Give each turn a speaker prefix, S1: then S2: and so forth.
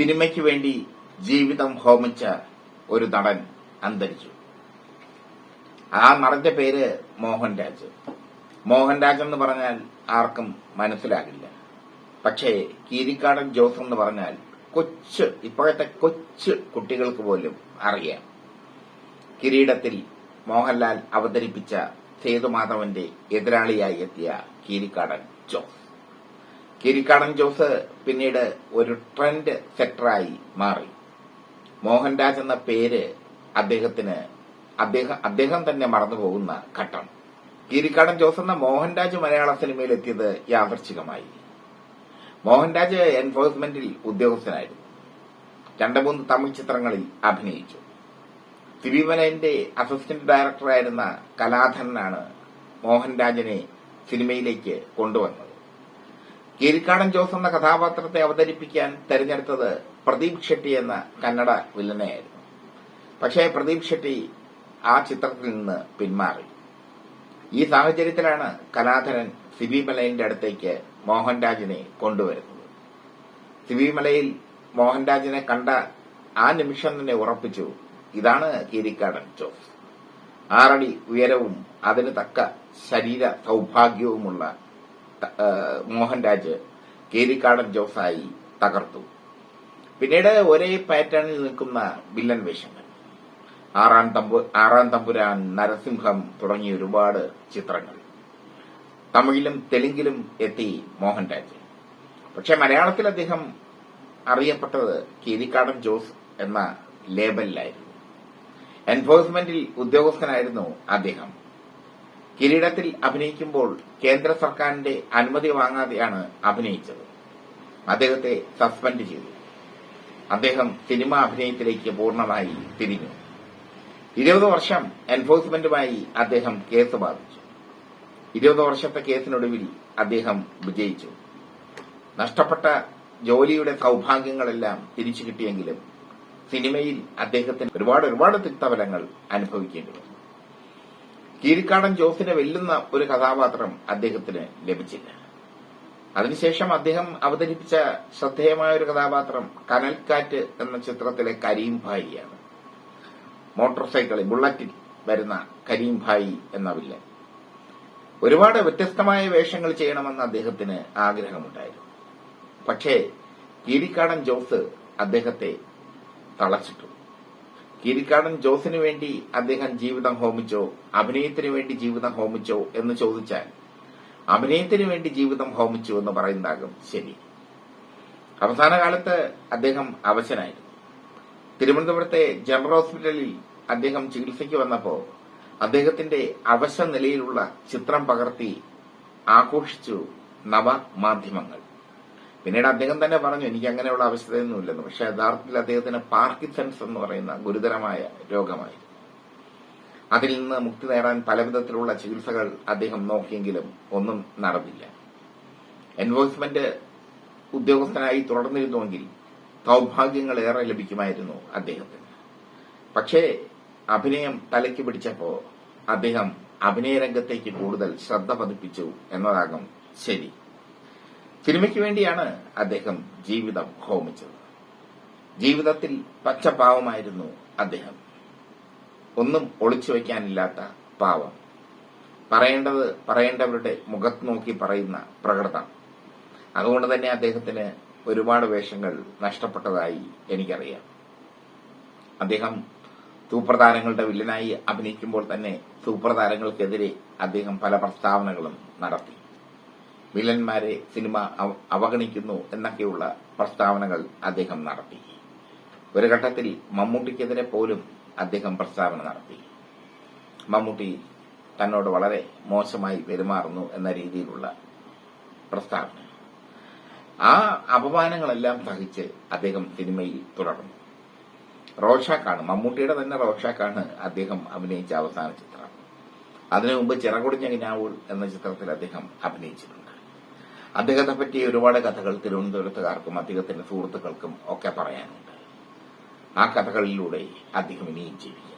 S1: സിനിമയ്ക്ക് വേണ്ടി ജീവിതം ഹോമിച്ച ഒരു നടൻ അന്തരിച്ചു. ആ നടന്റെ പേര് മോഹൻരാജ് മോഹൻരാജ് എന്ന് പറഞ്ഞാൽ ആർക്കും മനസ്സിലാകില്ല. പക്ഷേ കീരിക്കാടൻ ജോസ് എന്ന് പറഞ്ഞാൽ കൊച്ച് ഇപ്പോഴത്തെ കൊച്ച് കുട്ടികൾക്ക് പോലും അറിയാം. കിരീടത്തിൽ മോഹൻലാൽ അവതരിപ്പിച്ച സേതുമാധവന്റെ എതിരാളിയായി എത്തിയ കീരിക്കാടൻ ജോസ് കിരിക്കാടൻ ജോസ് പിന്നീട് ഒരു ട്രെൻഡ് സെക്ടറായി മാറി. മോഹൻരാജ് എന്ന പേര് അദ്ദേഹത്തിന് അദ്ദേഹം അദ്ദേഹം തന്നെ മറന്നുപോകുന്ന ഘട്ടം. കിരിക്കാടൻ ജോസ് എന്ന മോഹൻരാജ് മലയാള സിനിമയിൽ എത്തിയത് യാദർച്ഛികമായി മോഹൻരാജ് എൻഫോഴ്സ്മെന്റിൽ ഉദ്യോഗസ്ഥനായിരുന്നു. രണ്ട് മൂന്ന് തമിഴ് ചിത്രങ്ങളിൽ അഭിനയിച്ചു. സിബിമലന്റെ അസിസ്റ്റന്റ് ഡയറക്ടറായിരുന്ന കലാധരനാണ് മോഹൻരാജിനെ സിനിമയിലേക്ക് കൊണ്ടുവന്നത്. കീരിക്കാടൻ ജോസ് എന്ന കഥാപാത്രത്തെ അവതരിപ്പിക്കാൻ തെരഞ്ഞെടുത്തത് പ്രദീപ് ഷെട്ടി എന്ന കന്നഡ വില്ലനെയായിരുന്നു. പക്ഷേ പ്രദീപ് ഷെട്ടി ആ ചിത്രത്തിൽ നിന്ന് പിന്മാറി. ഈ സാഹചര്യത്തിലാണ് കലാധരൻ സിബി മലയിന്റെ അടുത്തേക്ക് മോഹൻരാജിനെ കൊണ്ടുവരുന്നത്. സിബി മലയിൽ മോഹൻരാജിനെ കണ്ട ആ നിമിഷം തന്നെ ഉറപ്പിച്ചു ഇതാണ് കീരിക്കാടൻ ജോസ്. ആറടി ഉയരവും അതിന് തക്ക ശരീര സൗഭാഗ്യവുമുള്ള മോഹൻരാജ് കേരിക്കാടൻ ജോസായി തകർത്തു. പിന്നീട് ഒരേ പാറ്റേണിൽ നിൽക്കുന്ന വില്ലൻ വേഷങ്ങൾ. ആറാം തമ്പു ആറാം തമ്പുരാൻ നരസിംഹം തുടങ്ങിയ ഒരുപാട് ചിത്രങ്ങൾ. തമിഴിലും തെലുങ്കിലും എത്തി മോഹൻരാജ് പക്ഷെ മലയാളത്തിൽ അദ്ദേഹം അറിയപ്പെട്ടത് കീരിക്കാടൻ ജോസ് എന്ന ലേബലിലായിരുന്നു. എൻഫോഴ്സ്മെന്റിൽ ഉദ്യോഗസ്ഥനായിരുന്നു അദ്ദേഹം. കിരീടത്തിൽ അഭിനയിക്കുമ്പോൾ കേന്ദ്ര സർക്കാരിന്റെ അനുമതി വാങ്ങാതെയാണ് അഭിനയിച്ചത്. അദ്ദേഹത്തെ സസ്പെൻഡ് ചെയ്തു. അദ്ദേഹം സിനിമ അഭിനയത്തിലേക്ക് പൂർണമായി തിരിഞ്ഞു. ഇരുപത് വർഷം എൻഫോഴ്സ്മെന്റുമായി അദ്ദേഹം കേസ് ബാധിച്ചു ഇരുപത് വർഷത്തെ കേസിനൊടുവിൽ അദ്ദേഹം വിജയിച്ചു. നഷ്ടപ്പെട്ട ജോലിയുടെ സൗഭാഗ്യങ്ങളെല്ലാം തിരിച്ചു കിട്ടിയെങ്കിലും സിനിമയിൽ അദ്ദേഹത്തിന് ഒരുപാട് ഒരുപാട് തിക്തഫലങ്ങൾ അനുഭവിക്കേണ്ടി വന്നു. കീരിക്കാടൻ ജോസിനെ വെല്ലുന്ന ഒരു കഥാപാത്രം അദ്ദേഹത്തിന് ലഭിച്ചില്ല. അതിനുശേഷം അദ്ദേഹം അവതരിപ്പിച്ച ശ്രദ്ധേയമായ ഒരു കഥാപാത്രം കനൽക്കാറ്റ് എന്ന ചിത്രത്തിലെ കരീം ഭായിയാണ്. മോട്ടോർ സൈക്കിളിൽ ബുള്ളറ്റിൽ വരുന്ന കരീം ഭായി എന്ന വില്ലൻ. ഒരുപാട് വ്യത്യസ്തമായ വേഷങ്ങൾ ചെയ്യണമെന്ന് അദ്ദേഹത്തിന് ആഗ്രഹമുണ്ടായിരുന്നു. പക്ഷേ കീരിക്കാടൻ ജോസ് അദ്ദേഹത്തെ തളച്ചിട്ടു. കീരിക്കാടൻ ജോസിന് വേണ്ടി അദ്ദേഹം ജീവിതം ഹോമിച്ചോ അഭിനയത്തിന് വേണ്ടി ജീവിതം ഹോമിച്ചോ എന്ന് ചോദിച്ചാൽ അഭിനയത്തിന് വേണ്ടി ജീവിതം ഹോമിച്ചു എന്ന് പറയുന്നതാകും ശരി. അവസാന കാലത്ത് അദ്ദേഹം അവശനായിരുന്നു. തിരുവനന്തപുരത്തെ ജനറൽ ഹോസ്പിറ്റലിൽ അദ്ദേഹം ചികിത്സയ്ക്ക് വന്നപ്പോ അദ്ദേഹത്തിന്റെ അവശ നിലയിലുള്ള ചിത്രം പകർത്തി ആഘോഷിച്ചു നവമാധ്യമങ്ങൾ. പിന്നീട് അദ്ദേഹം തന്നെ പറഞ്ഞു എനിക്ക് അങ്ങനെയുള്ള ആവശ്യതയൊന്നുമില്ലെന്ന്. പക്ഷെ യഥാർത്ഥത്തിൽ അദ്ദേഹത്തിന് പാർക്കിൻസൺസ് എന്ന് പറയുന്ന ഗുരുതരമായ രോഗമായി അതിൽ നിന്ന് മുക്തി നേടാൻ പലവിധത്തിലുള്ള ചികിത്സകൾ അദ്ദേഹം നോക്കിയെങ്കിലും ഒന്നും നടന്നില്ല. എൻഫോഴ്സ്മെന്റ് ഉദ്യോഗസ്ഥനായി തുടർന്നിരുന്നുവെങ്കിൽ സൗഭാഗ്യങ്ങൾ ഏറെ ലഭിക്കുമായിരുന്നു അദ്ദേഹത്തിന്. പക്ഷേ അഭിനയം തലയ്ക്ക് പിടിച്ചപ്പോ അദ്ദേഹം അഭിനയരംഗത്തേക്ക് കൂടുതൽ ശ്രദ്ധ പതിപ്പിച്ചു എന്നതാകും ശരി. സിനിമയ്ക്ക് വേണ്ടിയാണ് അദ്ദേഹം ജീവിതം ഹോമിച്ചത്. ജീവിതത്തിൽ പച്ചപാവമായിരുന്നു അദ്ദേഹം. ഒന്നും ഒളിച്ചു വയ്ക്കാനില്ലാത്ത പാവം. പറയേണ്ടത് പറയേണ്ടവരുടെ മുഖത്ത് നോക്കി പറയുന്ന പ്രകൃതം. അതുകൊണ്ട് തന്നെ അദ്ദേഹത്തിന് ഒരുപാട് വേഷങ്ങൾ നഷ്ടപ്പെട്ടതായി എനിക്കറിയാം. അദ്ദേഹം സൂപ്പർതാരങ്ങളുടെ വില്ലനായി അഭിനയിക്കുമ്പോൾ തന്നെ സൂപ്രതാരങ്ങൾക്കെതിരെ അദ്ദേഹം പല പ്രസ്താവനകളും നടത്തി. വില്ലന്മാരെ സിനിമ അവ- അവഗണിക്കുന്നു എന്നൊക്കെയുള്ള പ്രസ്താവനകൾ അദ്ദേഹം നടത്തി. ഒരു ഘട്ടത്തിൽ മമ്മൂട്ടിക്കെതിരെ പോലും അദ്ദേഹം പ്രസ്താവന നടത്തി. മമ്മൂട്ടി തന്നോട് വളരെ മോശമായി പെരുമാറുന്നു എന്ന രീതിയിലുള്ള പ്രസ്താവന. ആ അപമാനങ്ങളെല്ലാം സഹിച്ച് അദ്ദേഹം സിനിമയിൽ തുടർന്നു. റോഷാക്കാണ് മമ്മൂട്ടിയുടെ തന്നെ റോഷാക്കാണ് അദ്ദേഹം അഭിനയിച്ച അവസാന ചിത്രം. അതിനു മുമ്പ് ചിറകൊടിഞ്ഞ കിനാവൂൾ എന്ന ചിത്രത്തിൽ അദ്ദേഹം അഭിനയിച്ചിട്ടുണ്ട് അദ്ദേഹത്തെ പറ്റി ഒരുപാട് കഥകൾ തിരുവനന്തപുരത്തുകാർക്കും അദ്ദേഹത്തിന്റെ സുഹൃത്തുക്കൾക്കും ഒക്കെ പറയാനുണ്ട്. ആ കഥകളിലൂടെ അദ്ദേഹം ഇനിയും ജീവിക്കും.